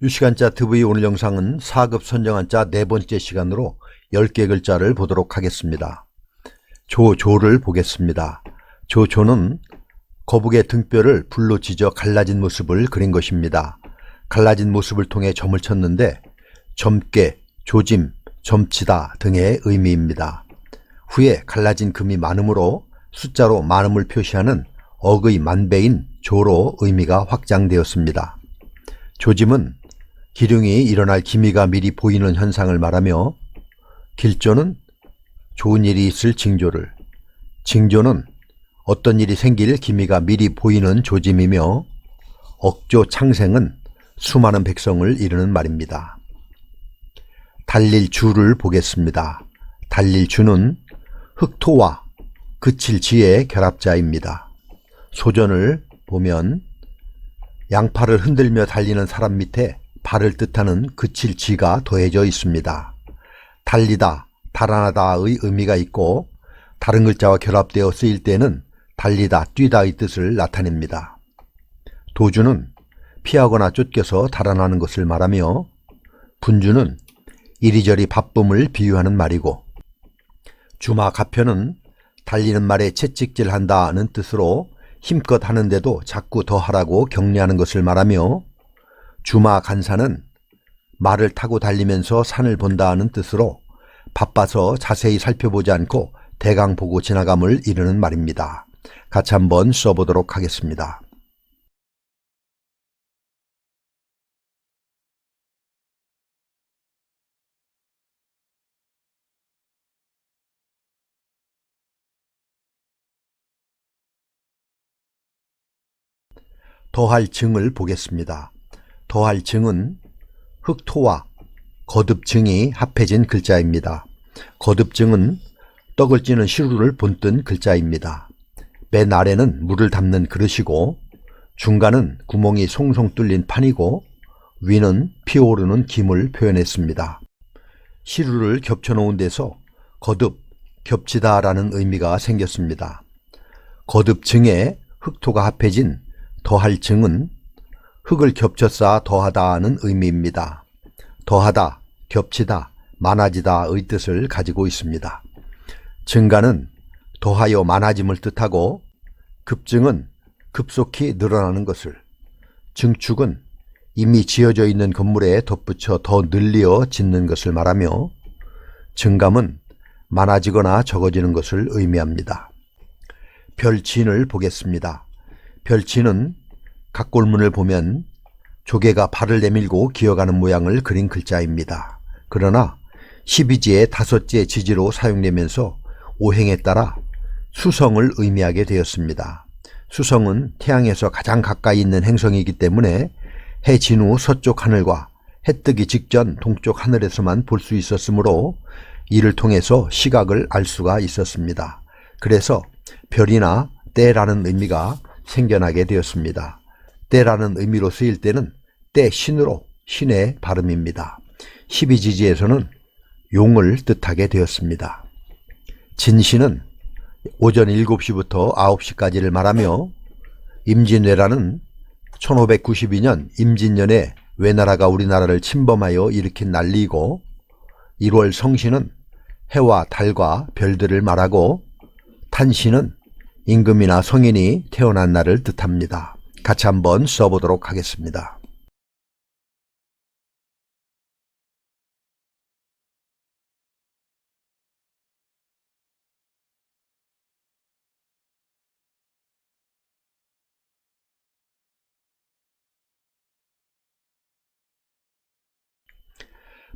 유시간자 TV 오늘 영상은 4급 선정한 자 네 번째 시간으로 10개 글자를 보도록 하겠습니다. 조조를 보겠습니다. 조조는 거북의 등뼈를 불로 찢어 갈라진 모습을 그린 것입니다. 갈라진 모습을 통해 점을 쳤는데 점괘, 조짐, 점치다 등의 의미입니다. 후에 갈라진 금이 많음으로 숫자로 많음을 표시하는 억의 만배인 조로 의미가 확장되었습니다. 조짐은 기륭이 일어날 기미가 미리 보이는 현상을 말하며 길조는 좋은 일이 있을 징조를 징조는 어떤 일이 생길 기미가 미리 보이는 조짐이며 억조 창생은 수많은 백성을 이르는 말입니다. 달릴 주를 보겠습니다. 달릴 주는 흑토와 그칠 지의 결합자입니다. 소전을 보면 양팔을 흔들며 달리는 사람 밑에 발을 뜻하는 그칠 지가 더해져 있습니다. 달리다, 달아나다의 의미가 있고 다른 글자와 결합되어 쓰일 때는 달리다, 뛰다의 뜻을 나타냅니다. 도주는 피하거나 쫓겨서 달아나는 것을 말하며 분주는 이리저리 바쁨을 비유하는 말이고 주마 가편은 달리는 말에 채찍질한다는 뜻으로 힘껏 하는데도 자꾸 더 하라고 격려하는 것을 말하며 주마 간사는 말을 타고 달리면서 산을 본다는 뜻으로 바빠서 자세히 살펴보지 않고 대강 보고 지나감을 이르는 말입니다. 같이 한번 써보도록 하겠습니다. 더할 증을 보겠습니다. 더할 증은 흑토와 거듭증이 합해진 글자입니다. 거듭증은 떡을 찌는 시루를 본뜬 글자입니다. 맨 아래는 물을 담는 그릇이고 중간은 구멍이 송송 뚫린 판이고 위는 피오르는 김을 표현했습니다. 시루를 겹쳐놓은 데서 거듭, 겹치다라는 의미가 생겼습니다. 거듭증에 흑토가 합해진 더할 증은 흙을 겹쳐 쌓아 더하다는 의미입니다. 더하다, 겹치다, 많아지다의 뜻을 가지고 있습니다. 증가는 더하여 많아짐을 뜻하고 급증은 급속히 늘어나는 것을 증축은 이미 지어져 있는 건물에 덧붙여 더 늘려 짓는 것을 말하며 증감은 많아지거나 적어지는 것을 의미합니다. 별진을 보겠습니다. 별치는 각 골문을 보면 조개가 발을 내밀고 기어가는 모양을 그린 글자입니다. 그러나 12지의 다섯째 지지로 사용되면서 오행에 따라 수성을 의미하게 되었습니다. 수성은 태양에서 가장 가까이 있는 행성이기 때문에 해 진 후 서쪽 하늘과 해 뜨기 직전 동쪽 하늘에서만 볼 수 있었으므로 이를 통해서 시각을 알 수가 있었습니다. 그래서 별이나 때라는 의미가 생겨나게 되었습니다. 때라는 의미로 쓰일 때는 때 신으로 신의 발음입니다. 12지지에서는 용을 뜻하게 되었습니다. 진신은 오전 7시부터 9시까지를 말하며 임진왜란은 1592년 임진년에 외나라가 우리나라를 침범하여 일으킨 난리이고 1월 성신은 해와 달과 별들을 말하고 탄신은 임금이나 성인이 태어난 날을 뜻합니다. 같이 한번 써보도록 하겠습니다.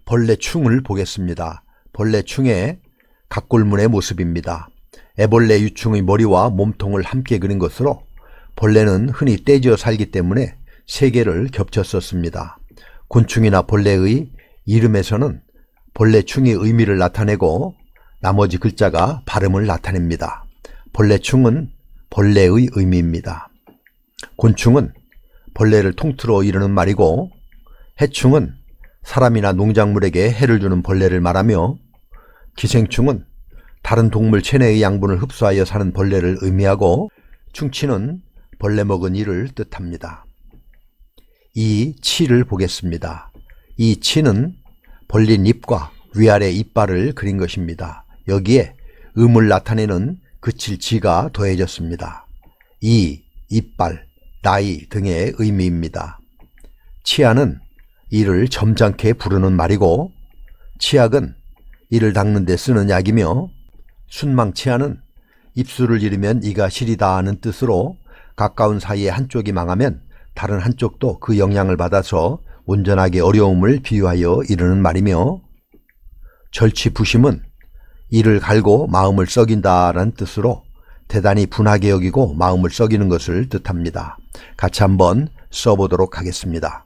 벌레충을 보겠습니다. 벌레충의 각골문의 모습입니다. 애벌레 유충의 머리와 몸통을 함께 그린 것으로 벌레는 흔히 떼지어 살기 때문에 세 개를 겹쳐 썼습니다. 곤충이나 벌레의 이름에서는 벌레충의 의미를 나타내고 나머지 글자가 발음을 나타냅니다. 벌레충은 벌레의 의미입니다. 곤충은 벌레를 통틀어 이르는 말이고 해충은 사람이나 농작물에게 해를 주는 벌레를 말하며 기생충은 다른 동물 체내의 양분을 흡수하여 사는 벌레를 의미하고 충치는 벌레 먹은 이를 뜻합니다. 이 치를 보겠습니다. 이 치는 벌린 입과 위아래 이빨을 그린 것입니다. 여기에 음을 나타내는 그칠 지가 더해졌습니다. 이, 이빨, 나이 등의 의미입니다. 치아는 이를 점잖게 부르는 말이고 치약은 이를 닦는 데 쓰는 약이며 순망치아는 입술을 잃으면 이가 시리다 하는 뜻으로 가까운 사이에 한쪽이 망하면 다른 한쪽도 그 영향을 받아서 온전하게 어려움을 비유하여 이르는 말이며 절치 부심은 이를 갈고 마음을 썩인다라는 뜻으로 대단히 분하게 여기고 마음을 썩이는 것을 뜻합니다. 같이 한번 써보도록 하겠습니다.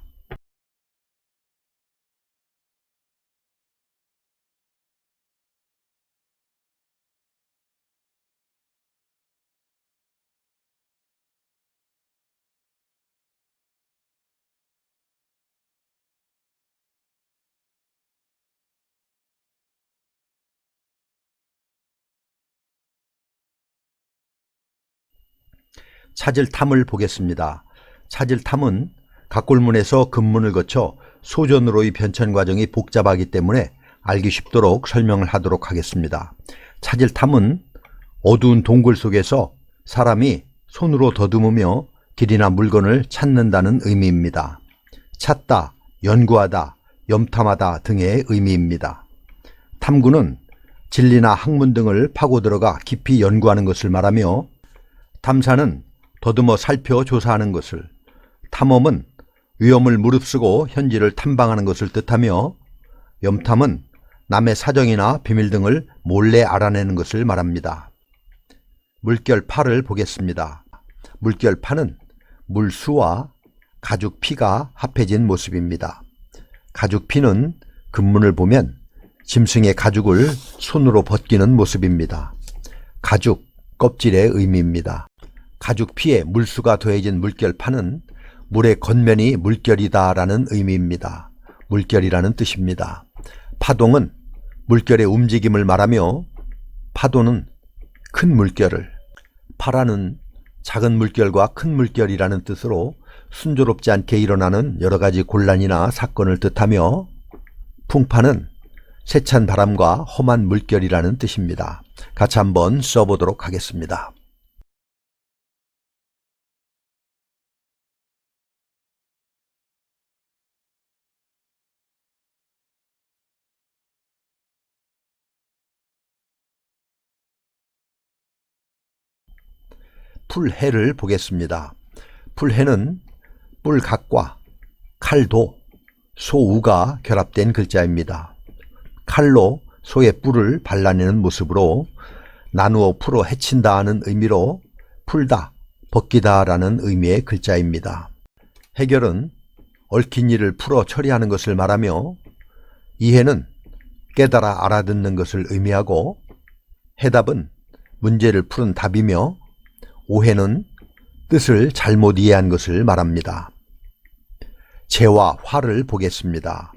찾을 탐을 보겠습니다. 찾을 탐은 각골문에서 근문을 거쳐 소전으로의 변천 과정이 복잡하기 때문에 알기 쉽도록 설명을 하도록 하겠습니다. 찾을 탐은 어두운 동굴 속에서 사람이 손으로 더듬으며 길이나 물건을 찾는다는 의미입니다. 찾다, 연구하다, 염탐하다 등의 의미입니다. 탐구는 진리나 학문 등을 파고 들어가 깊이 연구하는 것을 말하며 탐사는 더듬어 살펴 조사하는 것을, 탐험은 위험을 무릅쓰고 현지를 탐방하는 것을 뜻하며 염탐은 남의 사정이나 비밀 등을 몰래 알아내는 것을 말합니다. 물결 파를 보겠습니다. 물결 파는 물수와 가죽 피가 합해진 모습입니다. 가죽 피는 근문을 보면 짐승의 가죽을 손으로 벗기는 모습입니다. 가죽, 껍질의 의미입니다. 가죽 피에 물수가 더해진 물결파는 물의 겉면이 물결이다라는 의미입니다. 물결이라는 뜻입니다. 파동은 물결의 움직임을 말하며 파도는 큰 물결을, 파라는 작은 물결과 큰 물결이라는 뜻으로 순조롭지 않게 일어나는 여러 가지 곤란이나 사건을 뜻하며 풍파는 세찬 바람과 험한 물결이라는 뜻입니다. 같이 한번 써보도록 하겠습니다. 풀해를 보겠습니다. 풀해는 뿔각과 칼도, 소우가 결합된 글자입니다. 칼로 소의 뿔을 발라내는 모습으로 나누어 풀어 해친다 하는 의미로 풀다, 벗기다 라는 의미의 글자입니다. 해결은 얽힌 일을 풀어 처리하는 것을 말하며 이해는 깨달아 알아듣는 것을 의미하고 해답은 문제를 푸는 답이며 오해는 뜻을 잘못 이해한 것을 말합니다. 재와 화를 보겠습니다.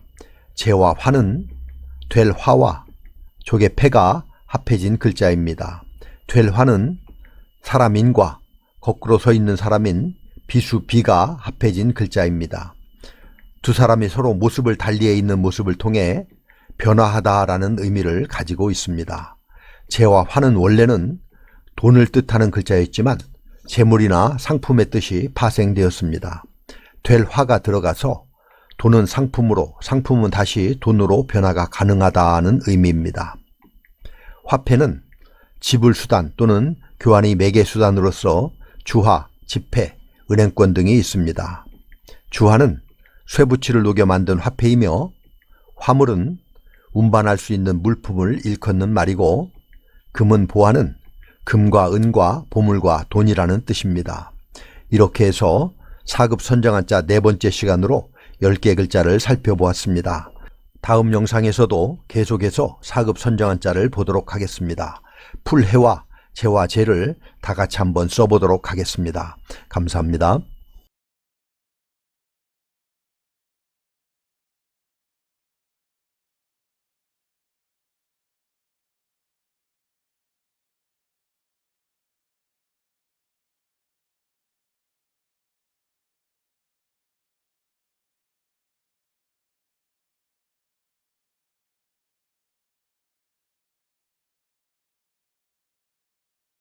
재와 화는 될 화와 조개 패가 합해진 글자입니다. 될 화는 사람인과 거꾸로 서 있는 사람인 비수 비가 합해진 글자입니다. 두 사람이 서로 모습을 달리해 있는 모습을 통해 변화하다라는 의미를 가지고 있습니다. 재와 화는 원래는 돈을 뜻하는 글자였지만 재물이나 상품의 뜻이 파생되었습니다. 될 화가 들어가서 돈은 상품으로 상품은 다시 돈으로 변화가 가능하다는 의미입니다. 화폐는 지불 수단 또는 교환의 매개 수단으로서 주화, 지폐, 은행권 등이 있습니다. 주화는 쇠붙이를 녹여 만든 화폐이며 화물은 운반할 수 있는 물품을 일컫는 말이고 금은 보화는 금과 은과 보물과 돈이라는 뜻입니다. 이렇게 해서 4급 선정한 자 네 번째 시간으로 10개 글자를 살펴보았습니다. 다음 영상에서도 계속해서 4급 선정한 자를 보도록 하겠습니다. 풀해와 재와 재를 다 같이 한번 써보도록 하겠습니다. 감사합니다.